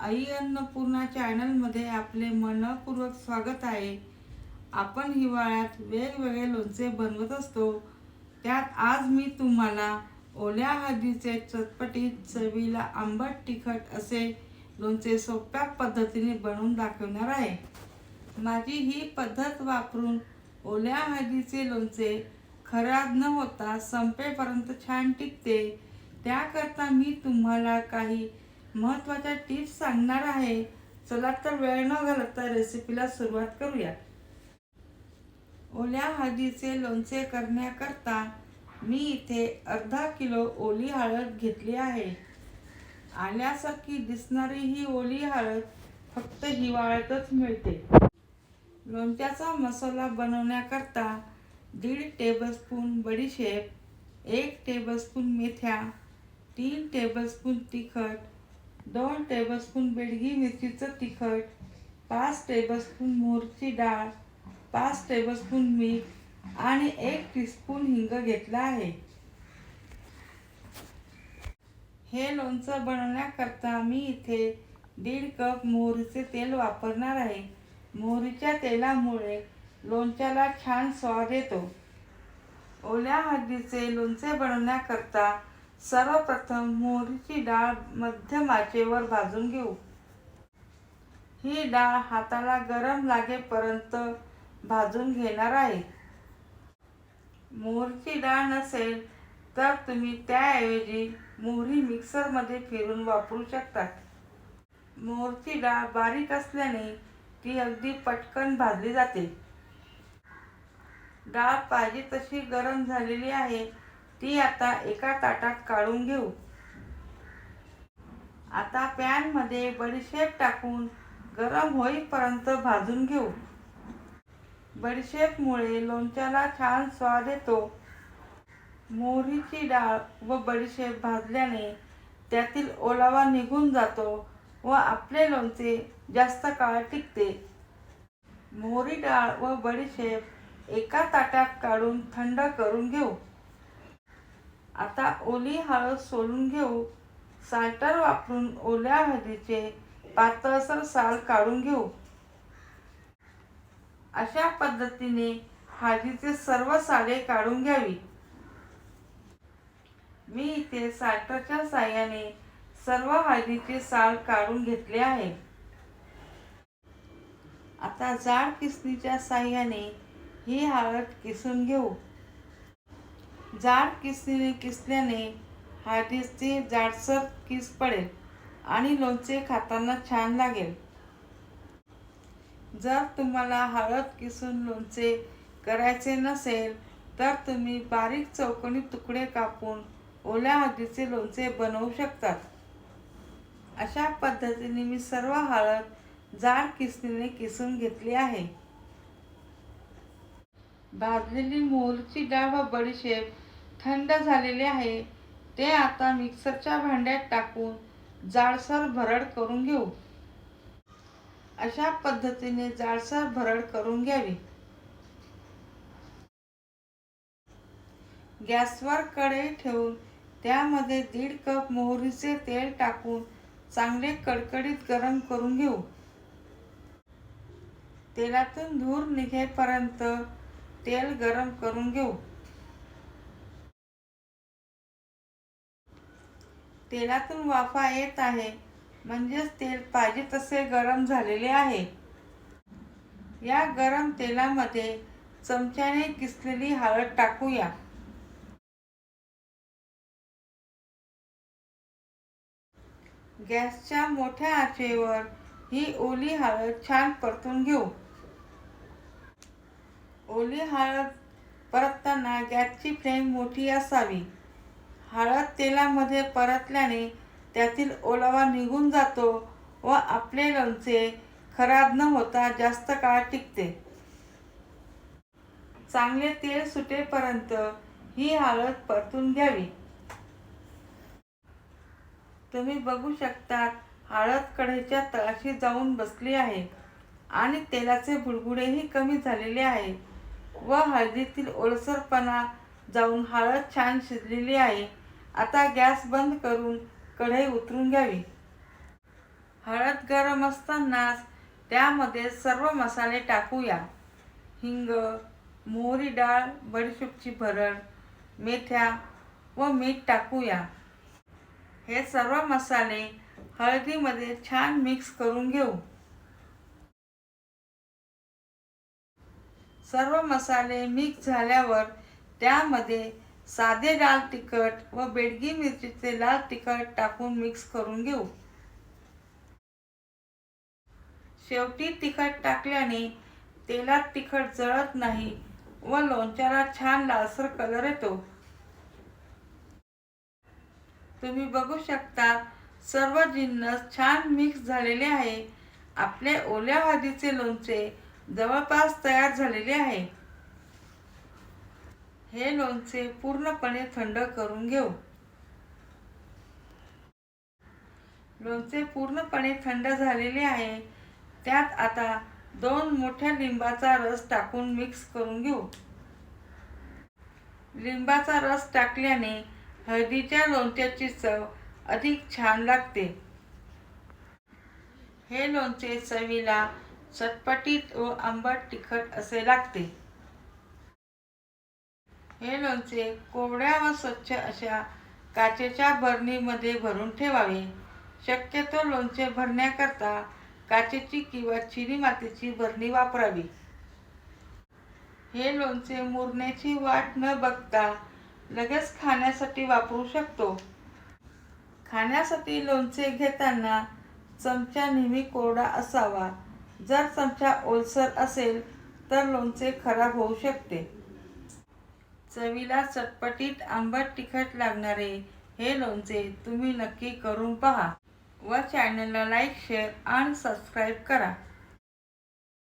आई अन्नपूर्णा चॅनलमध्ये आपले मनपूर्वक स्वागत आहे. आपण हिवाळ्यात वेगवेगळे लोणचे बनवत असतो. त्यात आज मी तुम्हाला ओल्या हळदीचे चटपटीत चवीला आंबट तिखट असे लोणचे सोप्या पद्धतीने बनवून दाखवणार आहे. माझी ही पद्धत वापरून ओल्या हळदीचे लोणचे खराब न होता संपेपर्यंत छान टिकते. त्याकरता मी तुम्हाला काही महत्त्वाच्या टिप्स सांगणार आहे. चला तर वेळ न घालवता रेसिपीला सुरुवात करूया. ओल्या हळदीचे लोणचे करण्याकरता मी इथे अर्धा किलो ओली हळद घेतली आहे. आल्यासारखी दिसणारी ही ओली हळद फक्त हिवाळ्यातच मिळते. लोणच्याचा मसाला बनवण्याकरता दीड टेबलस्पून बडीशेप एक टेबलस्पून मेथ्या तीन टेबलस्पून तिखट दोन टेबलस्पून बेडगी मिरचीचं तिखट पाच टेबलस्पून मोहरीची डाळ पाच टेबलस्पून मीठ आणि एक टीस्पून हिंग घेतला आहे. हे लोणचं बनवण्याकरता मी इथे दीड कप मोहरीचे तेल वापरणार आहे. मोहरीच्या तेलामुळे लोणच्याला छान स्वाद येतो. ओल्या हळदीचे लोणचे बनवण्याकरता सर्वप्रथम मोहरीची डाळ मध्यम आचेवर भाजून घेऊ. ही डाळ हाताला गरम लागेपर्यंत भाजून घेणार आहे. मोहरीची डाळ नसेल तर तुम्ही त्याऐवजी मोहरी मिक्सरमध्ये फिरून वापरू शकता. मोहरीची डाळ बारीक असल्याने ती अगदी पटकन भाजली जाते. डाळ पाहिजे तशी गरम झालेली आहे. ती आता एका ताटात काढून घेऊ. आता पॅनमध्ये बडीशेप टाकून गरम होईपर्यंत भाजून घेऊ. बडीशेपमुळे लोणच्याला छान स्वाद येतो. मोहरीची डाळ व बडीशेप भाजल्याने त्यातील ओलावा निघून जातो व आपले लोणचे जास्त काळ टिकते. मोहरी डाळ व बडीशेप एका ताटात काढून थंड करून घेऊ. आता ओली हळद सोलून घेऊ. साल्टर वापरून ओल्या हळदीचे पातळसर साल काढून घेऊ. अशा पद्धतीने हळदीचे सर्व साले काढून घ्यावी. मी इथे साल्टरच्या साह्याने सर्व हळदीचे साल काढून घेतले आहे. आता जाड किसणीच्या साह्याने ही हळद किसून घेऊ. जाड किसणीने किसल्याने हळदीचे जाडसर किस पडेल आणि लोणचे खाताना छान लागेल. जर तुम्हाला हळद किसून लोणचे करायचे नसेल तर तुम्ही बारीक चौकोनी तुकडे कापून ओल्या हळदीचे लोणचे बनवू शकतात. अशा पद्धतीने मी सर्व हळद जाड किसणीने किसून घेतली आहे. भाजलेली मोहरीची डाळ व बडीशेप थंड झालेले आहे ते आता मिक्सरच्या भांड्यात टाकून जाडसर भरड करून घेऊ. अशा पद्धतीने जाडसर भरड करून घ्यावी. गॅसवर कढई ठेवून त्यामध्ये दीड कप मोहरीचे तेल टाकून चांगले कडकडीत गरम करून घेऊ. तेलातून धूर निघेपर्यंत तेल गरम करून घेऊ. तेलातून वाफा येत आहे. म्हणजेच तेल पाहिजे तसे गरम झालेले आहे. या गरम तेलामध्ये चमच्याने किसलेली हळद टाकूया. गॅसच्या मोठ्या आचेवर ही ओली हळद छान परतून घेऊ. ओली हळद परतताना गॅसची फ्लेम मोठी असावी. हळद तेलामध्ये परतल्याने त्यातील ओलावा निघून जातो व आपले लोणचे खराब न होता जास्त काळ टिकते. चांगले तेल सुटेपर्यंत ही हळद परतून घ्यावी. तुम्ही बघू शकता हळद कढईच्या तळाशी जाऊन बसली आहे आणि तेलाचे बुडबुडेही कमी झालेले आहे व हळदीतील ओलसरपणा जाऊन हळद छान शिजलेली आहे. आता गॅस बंद करून कढई उतरून घ्यावी. हळद गरम असतानाच त्यामध्ये सर्व मसाले टाकूया. हिंग मोहरी डाळ बडीशेपची भरड मेथ्या व मीठ टाकूया. हे सर्व मसाले हळदीमध्ये छान मिक्स करून घेऊ. सर्व मसाले मिक्स झाल्यावर त्यामध्ये साधे लाल तिखट व बेडगी मिरचीचे लाल तिखट टाकून मिक्स करून घेऊ. शेवटी तिखट टाकल्याने तेलात तिखट जळत नाही व लोणच्याला छान लालसर कलर येतो. तुम्ही बघू शकता सर्व जिन्नस छान मिक्स झालेले आहे. आपले ओल्या हळदीचे लोणचे जवळपास तयार झालेले आहे. हे लोणचे पूर्णपणे थंड करून घेऊ. लोणचे पूर्णपणे थंड झालेले आहे. त्यात आता दोन मोठ्या लिंबाचा रस टाकून मिक्स करून घेऊ. लिंबाचा रस टाकल्याने हळदीच्या लोणच्याची चव अधिक छान लागते. हे लोणचे चवीला चटपटीत व आंबट तिखट असे लागते. हे लोणचे कोरड्या व स्वच्छ अशा काचेच्या बरणीमध्ये भरून ठेवावे. शक्यतो लोणचे भरण्याकरता काचेची किंवा चिनी मातीची बरणी वापरावी. हे लोणचे मुरण्याची वाट न बघता लगेच खाण्यासाठी वापरू शकतो. खाण्यासाठी लोणचे घेताना चमचा नेहमी कोरडा असावा. जर चमचा ओलसर असेल तर लोणचे खराब होऊ शकते. चवीला चटपटीत आंबट तिखट लागणारे हे लोणचे तुम्ही नक्की करून पहा व चॅनलला लाईक शेअर आणि सबस्क्राईब करा.